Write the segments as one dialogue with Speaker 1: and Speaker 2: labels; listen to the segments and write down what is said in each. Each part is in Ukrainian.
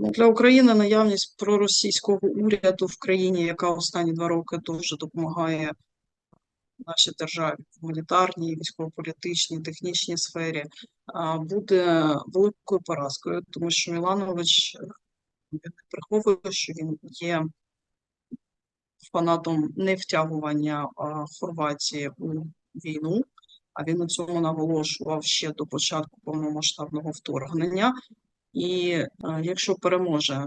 Speaker 1: Ну, Для України наявність проросійського уряду в країні, яка останні два роки дуже допомагає нашій державі в гуманітарній, військово-політичній, технічній сфері, буде великою поразкою, тому що Міланович він не приховує, що він є фанатом невтягування а, Хорватії у війну. А він у цьому наголошував ще до початку повномасштабного вторгнення. І е, якщо переможе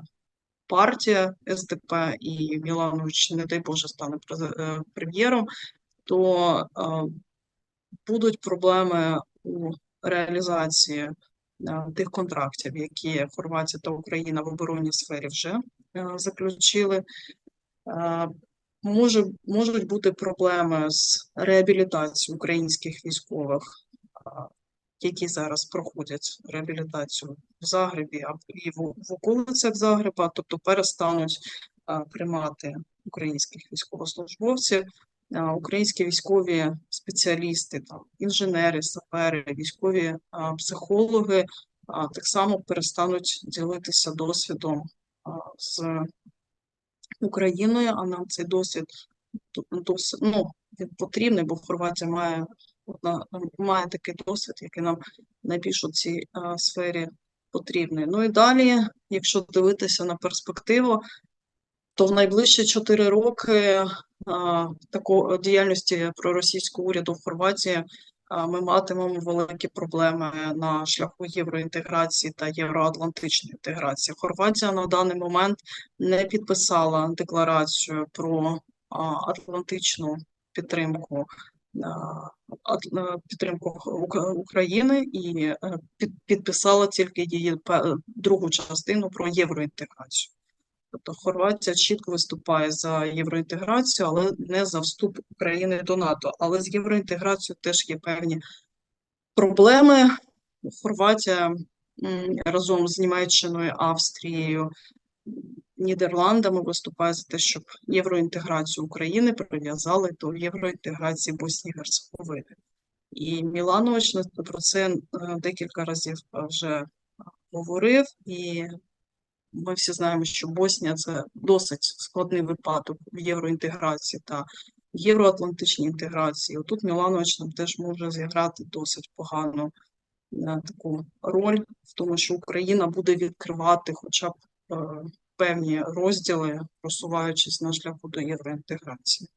Speaker 1: партія СДП і Міланович, не дай Боже, стане е, прем'єром, то е, будуть проблеми у реалізації тих контрактів, які Хорватія та Україна в оборонній сфері вже заключили. Може, можуть бути проблеми з реабілітацією українських військових, які зараз проходять реабілітацію в Загребі і в, околицях Загреба, тобто перестануть приймати українських військовослужбовців. Українські військові спеціалісти, там інженери, сапери, військові а, психологи так само перестануть ділитися досвідом з Україною, а нам цей досвід досить, ну, потрібний, бо Хорватія має, одна, має такий досвід, який нам найбільш у цій а, сфері потрібний. Ну і далі, якщо дивитися на перспективу, то в найближчі чотири роки а, такої діяльності проросійського уряду в Хорватії а, ми матимемо великі проблеми на шляху євроінтеграції та євроатлантичної інтеграції. Хорватія на даний момент не підписала декларацію про а, атлантичну підтримку. Підтримку України і е, підписала тільки її другу частину про євроінтеграцію. Тобто Хорватія чітко виступає за євроінтеграцію, але не за вступ України до НАТО. Але з євроінтеграцією теж є певні проблеми. Хорватія разом з Німеччиною, Австрією, Нідерландами виступає за те, щоб євроінтеграцію України прив'язали до євроінтеграції Боснії Герцеговини. І Міланович про це е, декілька разів вже говорив, і ми всі знаємо, що Боснія це досить складний випадок в євроінтеграції та євроатлантичній інтеграції. Отут Міланович нам теж може зіграти досить погану е, таку роль в тому, що Україна буде відкривати хоча б е, певні розділи, просуваючись на шляху до євроінтеграції.